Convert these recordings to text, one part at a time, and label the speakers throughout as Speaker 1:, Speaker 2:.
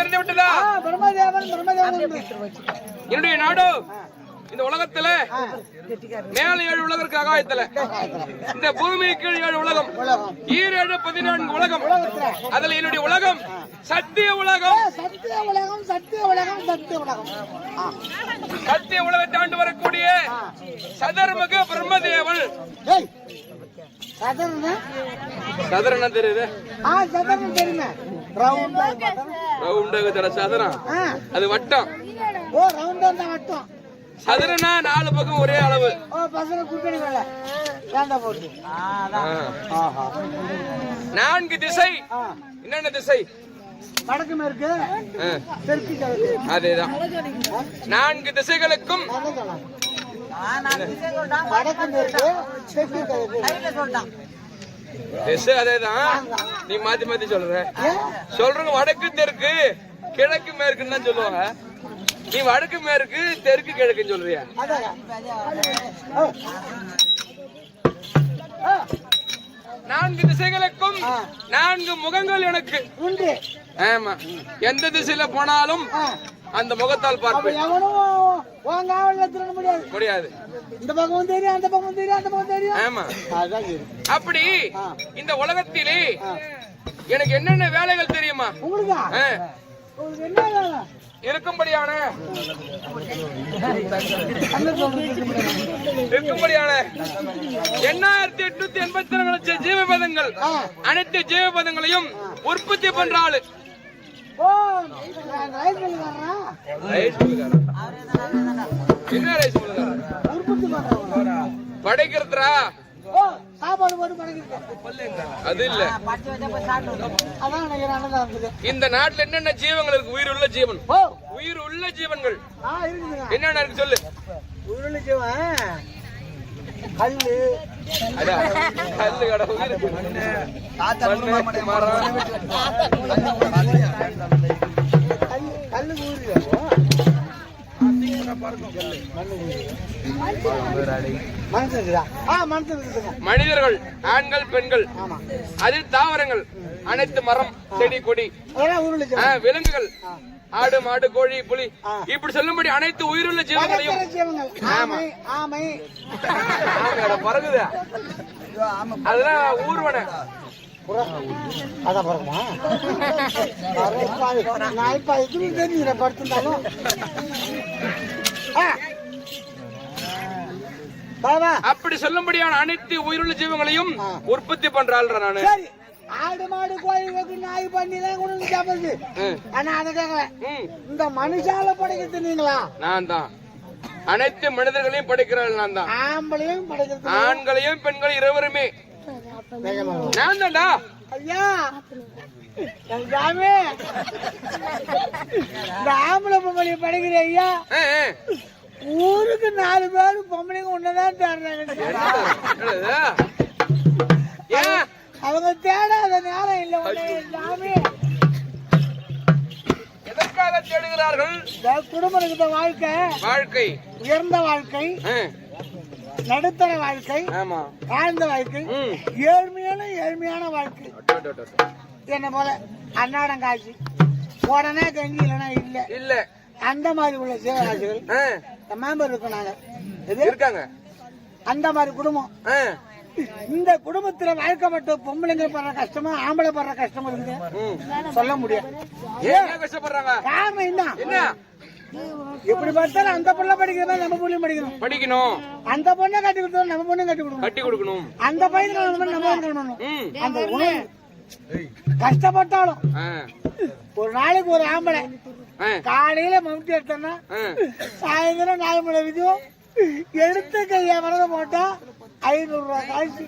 Speaker 1: தெரிந்து விட்டதா. என்னுடைய நாடு இந்த உலகத்துல மேல ஏழு உலகம் இருக்கு ஆகாயத்துல இந்த பூமி கீழ் ஏழு உலகம் ஈரேழு பதினான்கு உலகம். அதுல என்னுடைய உலகம் சத்திய உலகம்.
Speaker 2: சத்திய உலகம் சத்திய உலகம் சத்திய உலகம்.
Speaker 1: சத்திய உலகத்தை ஆண்டு வரக்கூடிய சதர்மக பிரம்மதேவன்.
Speaker 2: சதுரனா?
Speaker 1: சதுரம் என்ன தெரியுது.
Speaker 2: ஆ, சதுரன் தெரியுமே.
Speaker 1: ரவுண்டாக தர சதுரம்
Speaker 2: ஆ,
Speaker 1: அது வட்டம்.
Speaker 2: ஓ, ரவுண்டா இருந்தா மட்டும்.
Speaker 1: சதுரனா நாலு பக்கம் ஒரே அளவு.
Speaker 2: ஓ, பசங்க கூட்டணி வேலை. ஏன்டா போட்டு?
Speaker 1: ஆ.
Speaker 2: ஆஹா.
Speaker 1: நான்கு திசை. என்னென்ன திசை?
Speaker 2: வடக்கு மேற்கு தெற்கு கிழக்கு.
Speaker 1: அதேதான். நான்கு திசைகளுக்கும்.
Speaker 2: வடக்கு மேற்கு தெற்கு கிழக்கு.
Speaker 1: திசை அதேதான். நீ மாத்தி மாத்தி சொல்ற? சொல்றவங்க வடக்கு தெற்கு. கிழக்கு மேற்குன்னு தான் சொல்லுவாங்க. நீ வடக்கு மேற்கு தெற்கு கிழக்குன்னு சொல்றியா? நான்கு திசைகளுக்கும். நான்கு முகங்கள் எனக்கு.
Speaker 2: உண்டு.
Speaker 1: ஆமா. எந்த திசையில போனாலும் அந்த முகத்தால் பார்ப்பேன்
Speaker 2: முடியாது இந்த தெரியும் அந்த தெரியும் அந்த பக்கம் தெரியும்
Speaker 1: ஆமா. அப்படி. இந்த உலகத்திலே. எனக்கு என்னென்ன வேலைகள் தெரியுமா? இருக்கும்படியான? இருக்கும்படியான எண்ணாயிரத்தி எட்நூத்தி எண்பத்தி நாலு லட்சம் ஜீவபதங்கள். அனைத்து ஜீவபதங்களையும் உற்பத்தி பண்ற ஆளு படைக்கிறதுரா
Speaker 2: சாப்பாடு போட்டு.
Speaker 1: அது இல்ல. இந்த நாட்டுல என்னென்ன ஜீவங்கள் இருக்கு உயிர் உள்ள ஜீவன் உயிர் உள்ள ஜீவன்கள். என்னென்ன இருக்கு சொல்லு
Speaker 2: உருளை ஜீவன், கல்லு.
Speaker 1: கல்லு கடை
Speaker 2: கல்லு இருக்குதுங்க
Speaker 1: மனிதர்கள் ஆண்கள் பெண்கள். அதில் தாவரங்கள் அனைத்து மரம் செடி கொடி விலங்குகள். ஆடு மாடு கோழி புலி. இப்படி சொல்லும்படி அனைத்து உயிருள்ள ஜீவங்களையும்
Speaker 2: ஆமை. ஆமை
Speaker 1: பறகுதா அதெல்லாம் ஊர்வன.
Speaker 2: அதான் பறக்குமா? நான் இப்ப இதுவும் தெரிஞ்சுக்கிறேன் படுத்திருந்தாலும்.
Speaker 1: அப்படி சொல்லும்படியான அனைத்து உயிருள்ள ஜீவங்களையும். உற்பத்தி பண்ற ஆள்ற நானு
Speaker 2: ஆடு மாடு கோழி வெக்கு நாய் பண்ணி தான் வந்து சாப்பிடுது ஆனா அதை
Speaker 1: ம்,
Speaker 2: இந்த மனுஷால படைக்கிறது நீங்களா?
Speaker 1: நான் தான். அனைத்து மனிதர்களையும் படைக்கிறாள் நான் தான்.
Speaker 2: ஆம்பளையும் படைக்கிறது
Speaker 1: ஆண்களையும் பெண்களையும் இருவருமே? நான் தான்டா.
Speaker 2: ஐயா. சாமி. இந்த ஆம்பளை பொம்பளை படைக்கிற ஐயா. ஊருக்கு நாலு பேர் பொம்பளைங்க ஒண்ணுதான் தேடுறாங்க
Speaker 1: என்னது? ஏன்?
Speaker 2: அவங்க தேடாத நேரம் இல்ல சாமி.
Speaker 1: எதற்காக தேடுகிறார்கள்?
Speaker 2: குடும்பம் இருக்கிற வாழ்க்கை
Speaker 1: வாழ்க்கை.
Speaker 2: உயர்ந்த வாழ்க்கை நடுத்தர வாழ்க்கை
Speaker 1: ஆமா.
Speaker 2: தாழ்ந்த வாழ்க்கை. ஏழ்மையான ஏழ்மையான வாழ்க்கை. என்ன போல? அன்னாடம் காட்சி உடனே கஞ்சி இல்லைன்னா இல்ல.
Speaker 1: இல்ல.
Speaker 2: அந்த மாதிரி உள்ள சிவராசிகள்
Speaker 1: ஆ,
Speaker 2: மேம்பர் இருக்கோம் நாங்க
Speaker 1: இருக்காங்க.
Speaker 2: அந்த மாதிரி குடும்பம். இந்த குடும்பத்துல வாழ்க்கப்பட்ட பொம்பளைங்க படுற கஷ்டமா ஆம்பளை படுற கஷ்டமா இருக்குது
Speaker 1: ம்.
Speaker 2: சொல்ல முடியாது. காரணம் என்ன? எப்படி பார்த்தாலும் அந்த பொண்ணை படிக்கிறதா நம்ம பொண்ணையும் படிக்கணும்.
Speaker 1: படிக்கணும்.
Speaker 2: அந்த பொண்ணை கட்டி கொடுத்தா நம்ம பொண்ணும் கட்டி கொடுக்கணும்.
Speaker 1: கட்டி கொடுக்கணும்.
Speaker 2: அந்த பையன் நம்ம நம்ம கட்டணும்
Speaker 1: ம்.
Speaker 2: அந்த உணவு கஷ்டப்பட்டாலும் ஒரு நாளைக்கு ஒரு ஆம்பளை காலையில மம்டி எடுத்தோம்னா. சாயந்தரம் நாலு மணி வரைக்கும் எடுத்த கையா வரத போட்டா ஐநூறு ரூபாய் காசு.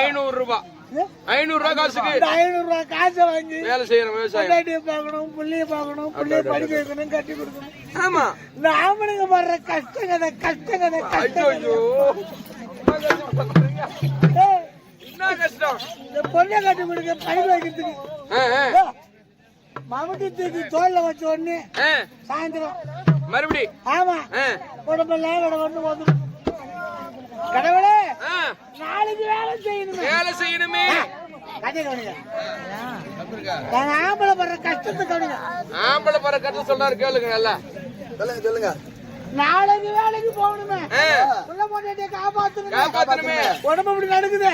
Speaker 1: ஐநூறு ரூபாய் ஐநூறு ரூபாய் காசுக்கு.
Speaker 2: இந்த ஐநூறு ரூபாய் காசை வாங்கி
Speaker 1: வேலை விவசாயம்.
Speaker 2: பொண்டாட்டியை பார்க்கணும் புள்ளைய பார்க்கணும் புள்ளைய படிக்க வைக்கணும் கட்டி கொடுக்கணும்.
Speaker 1: ஆமா.
Speaker 2: இந்த ஆம்பளைங்க படுற கஷ்ட கதை கஷ்ட கதை கஷ்ட
Speaker 1: ஐயோ
Speaker 2: கதை. ஏய்,
Speaker 1: என்ன கஷ்டம்?
Speaker 2: இந்த பொண்ணை கட்டி கொடுக்க படிக்க வைக்கிறதுக்கு. மம்முட்டி தூக்கி தோல்ல வச்ச உடனே. சாயந்தரம்
Speaker 1: மறுபடி.
Speaker 2: ஆமா. உடம்பெல்லாம் கடை கொண்டு வந்து கடவுளே. நாளைக்கு வேலை செய்யணுமே.
Speaker 1: வேலை செய்யணுமே.
Speaker 2: கதை கவனிங்க. ஆம்பளை படுற கஷ்டத்தை கவனிங்க.
Speaker 1: ஆம்பளை சொல்றாரு கேளுங்க நல்லா.
Speaker 3: சொல்லுங்க சொல்லுங்க.
Speaker 2: நாளைக்கு வேலைக்கு போகணுமே. உள்ள காப்பாத்தணுமே.
Speaker 1: காப்பாத்தணுமே.
Speaker 2: உடம்பு இப்படி நடக்குது.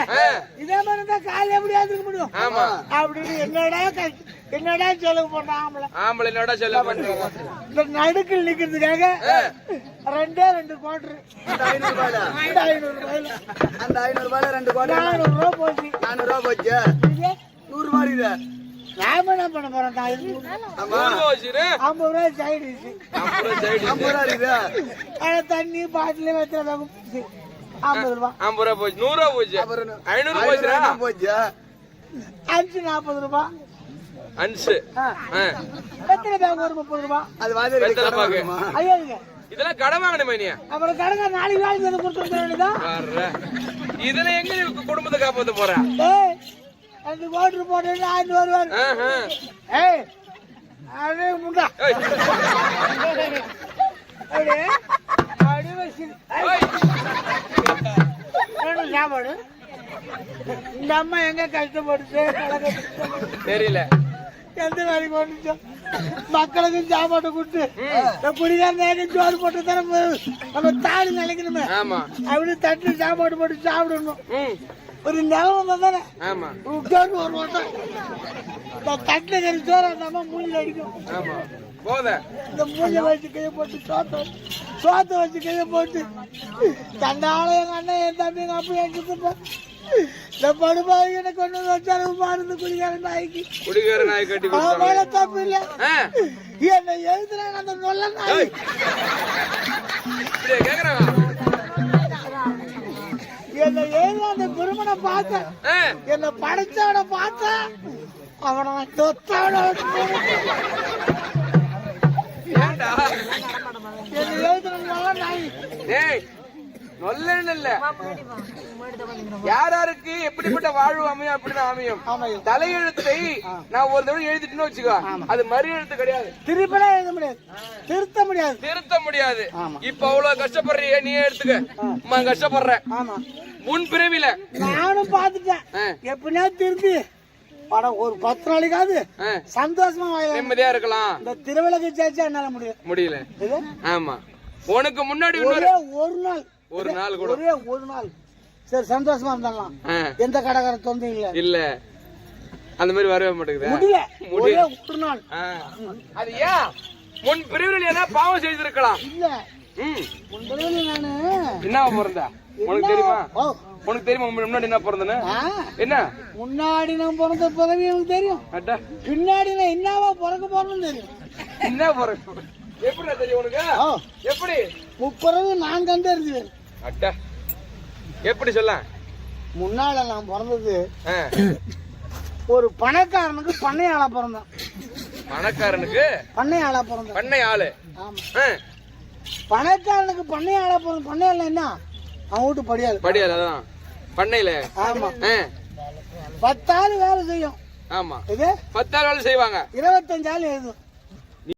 Speaker 2: இதே மாதிரி இருந்தா காலையில எப்படி இருக்க முடியும்?
Speaker 1: ஆமா.
Speaker 2: அப்படின்னு என்னடா கஷ்ட- என்னடா செலவு பண்ண ஆம்பளை?
Speaker 1: ஆம்பளைனோட சொல்ல பண்றீங்க
Speaker 2: இந்த நடுக்கில் நிக்கிறதுக்காக ரெண்டே ரெண்டு
Speaker 3: அந்த ஐநூறு
Speaker 2: ஐநூறு ரூபாயில.
Speaker 3: அந்த ஐநூறு ரூபாயில ரெண்டு கோட்டை
Speaker 2: நானூறு ரூபா போச்சு.
Speaker 3: நானூறு ரூபாய் போச்சு?
Speaker 2: இது?
Speaker 3: நூறு இருக்குது
Speaker 2: நாம என்ன பண்ண இது
Speaker 1: ரூபா? வச்சுரு
Speaker 2: ஐம்பது ரூபாய் சைடு
Speaker 1: ஐம்பது ரூபா
Speaker 3: இருக்குது
Speaker 2: தண்ணி பாட்டில வைக்கிற ஐம்பது ரூபாய்
Speaker 1: ஐம்பது ரூபா போச்சு. நூறு ரூபா போச்சு.
Speaker 3: அப்புறம்
Speaker 1: ஐநூறு
Speaker 3: போச்சு?
Speaker 2: அஞ்சு நாற்பது ரூபாய்
Speaker 1: அன்சு.
Speaker 2: ஆ.
Speaker 1: ஆ,
Speaker 2: எத்தனை பேங்க் ஒரு முப்பது ரூபாய்
Speaker 3: அது வாதிரி
Speaker 1: வெத்தலை பாக்கு.
Speaker 2: ஐயா.
Speaker 1: இதெல்லாம் கடை வாங்கணுமே நீ
Speaker 2: அப்புறம் கடங்க நாளைக்கு வேலைக்கு வந்து கொடுத்துருக்க வேண்டியதான்.
Speaker 1: இதுல எங்க நீ குடும்பத்தை காப்பாத்த போற?
Speaker 2: ஏய் ரெண்டு கோட்டர் போட்டு ஆயிரம் வருவார்
Speaker 1: ஆஹா.
Speaker 2: ஏய் அது முண்டா. இந்த அம்மா எங்க கஷ்டப்படுச்சு
Speaker 1: தெரியல.
Speaker 2: எந்த வேலைக்கு வந்துச்சோம் மக்களுக்கு சாப்பாடு கொடுத்து இந்த குடிகாரன் சோறு போட்டு தானே நம்ம தாடி நினைக்கணுமே.
Speaker 1: ஆமா.
Speaker 2: அப்படி தட்டு சாப்பாடு போட்டு சாப்பிடணும். ஒரு நிலவரம் தானே? ஒரு இந்த தட்டுல கறி சோறு அந்த அம்மா மூஞ்சில அடிக்கும்.
Speaker 1: ஆமா. போத.
Speaker 2: இந்த மூஞ்ச வச்சு கையை போட்டு சோத்த சோத்த வச்சு கையை போட்டு. எங்க அண்ணன் என் தம்பி எங்க அப்பா என் சித்தப்பா. இந்த படுபாவி எனக்கு வந்து வச்சாலும் பாருந்து குடிக்கார நாய்க்கு.
Speaker 1: குடிகார நாய் கட்டி
Speaker 2: மேல தப்பு இல்ல. என்னை எழுதுறாங்க அந்த நொல்ல நாய்.
Speaker 1: ஏய். இப்படியா கேக்குறாங்க
Speaker 2: என்னை எழுதுற அந்த பெருமனை பார்த்தேன் என்னை படைச்சவனை பார்த்தேன் அவனை தொத்தவனை
Speaker 1: ஏய் நொல்லன்னு இல்ல. யார் யாருக்கு எப்படிப்பட்ட வாழ்வு அமையும் அப்படிதான் அமையும். தலையெழுத்தை நான் ஒரு தடவை எழுதிட்டுன்னு வச்சுக்கோ. அது மறு எழுத்து கிடையாது.
Speaker 2: திருப்பலாம் எழுத முடியாது. திருத்த முடியாது.
Speaker 1: திருத்த முடியாது. இப்ப அவ்வளவு கஷ்டப்படுறிய நீ எடுத்துக்க. அம்மா கஷ்டப்படுற
Speaker 2: ஆமா.
Speaker 1: முன் பிறவில.
Speaker 2: நானும் பார்த்துட்டேன்.
Speaker 1: ஆ,
Speaker 2: எப்படின்னா திரும்பி படம் ஒரு பத்து நாளைக்காவது சந்தோஷமா
Speaker 1: நிம்மதியா இருக்கலாம்.
Speaker 2: இந்த திருவிழாக்கு சேர்த்து என்னால முடியும்.
Speaker 1: முடியல. ஆமா. உனக்கு முன்னாடி
Speaker 2: ஒரே ஒரு நாள்.
Speaker 1: ஒரு நாள் கூட.
Speaker 2: ஒரே ஒரு நாள். சரி சந்தோஷமா இருந்தாலாம் எந்த கடைக்கார தொந்தம் இல்ல.
Speaker 1: இல்ல. அந்த மாதிரி வரவே மாட்டேங்குது.
Speaker 2: முடியல. ஒரே ஒரு நாள்.
Speaker 1: அது ஏன்? முன் பிரிவில் என்ன பாவம் செய்திருக்கலாம்.
Speaker 2: இல்ல.
Speaker 1: ம்.
Speaker 2: முன்பதில் நானு
Speaker 1: என்ன பிறந்தா? உனக்கு தெரியுமா? உனக்கு தெரியுமா முன்னாடி என்ன பிறந்தன என்ன?
Speaker 2: முன்னாடி நான் பிறந்த பிறவி எனக்கு தெரியும். பின்னாடி நான் என்னவா பிறக்க போறேன்னு தெரியும்.
Speaker 1: என்ன பிறகு எப்படி தெரியும் உனக்கு? எப்படி?
Speaker 2: முப்பிறகு நான் கண்டறிஞ்சுவேன்
Speaker 1: அட்டா. எப்படி சொல்ல?
Speaker 2: முன்னால நான் பிறந்தது ஒரு பணக்காரனுக்கு பண்ணையாளா பிறந்தேன்.
Speaker 1: பணக்காரனுக்கு?
Speaker 2: பண்ணையாளா பிறந்தேன்.
Speaker 1: பண்ணை ஆளு
Speaker 2: பணக்காரனுக்கு பண்ணையாளா பிறந்த பண்ணையாள என்ன? அவன் வீட்டு படியாது
Speaker 1: படியால அதான். பண்ணையில.
Speaker 2: ஆமா. பத்தாள் வேலை செய்யும்.
Speaker 1: ஆமா.
Speaker 2: இது
Speaker 1: பத்தாள் வேலை செய்வாங்க.
Speaker 2: இருபத்தஞ்சாள் எழுதும்.